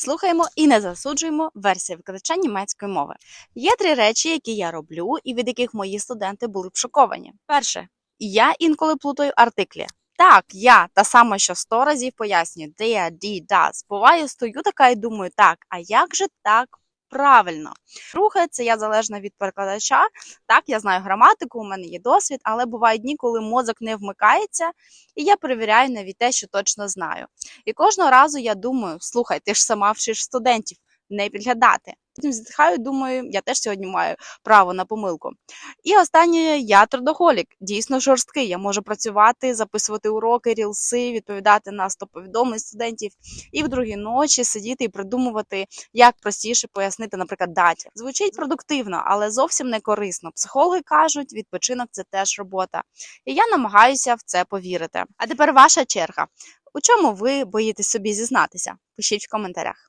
Слухаємо і не засуджуємо версії викладача німецької мови. Є три речі, які я роблю, і від яких мої студенти були б шоковані. Перше, я інколи плутаю артиклі. Так, я та сама, що сто разів пояснюю, де, ді, дас. Буває, стою така і думаю, так, а як же так правильно? Це я залежна від перекладача. Так, я знаю граматику, у мене є досвід, але бувають дні, коли мозок не вмикається, і я перевіряю навіть те, що точно знаю. І кожного разу я думаю: слухай, ти ж сама вчиш студентів не підглядати. Потім зітхаю, думаю, я теж сьогодні маю право на помилку. І останнє я трудоголік, дійсно жорсткий. Я можу працювати, записувати уроки, рілси, відповідати на 100 повідомлень студентів, і в другі ночі сидіти і придумувати, як простіше пояснити, наприклад, даті. Звучить продуктивно, але зовсім не корисно. Психологи кажуть, відпочинок це теж робота. І я намагаюся в це повірити. А тепер ваша черга. У чому ви боїтесь собі зізнатися? Пишіть в коментарях.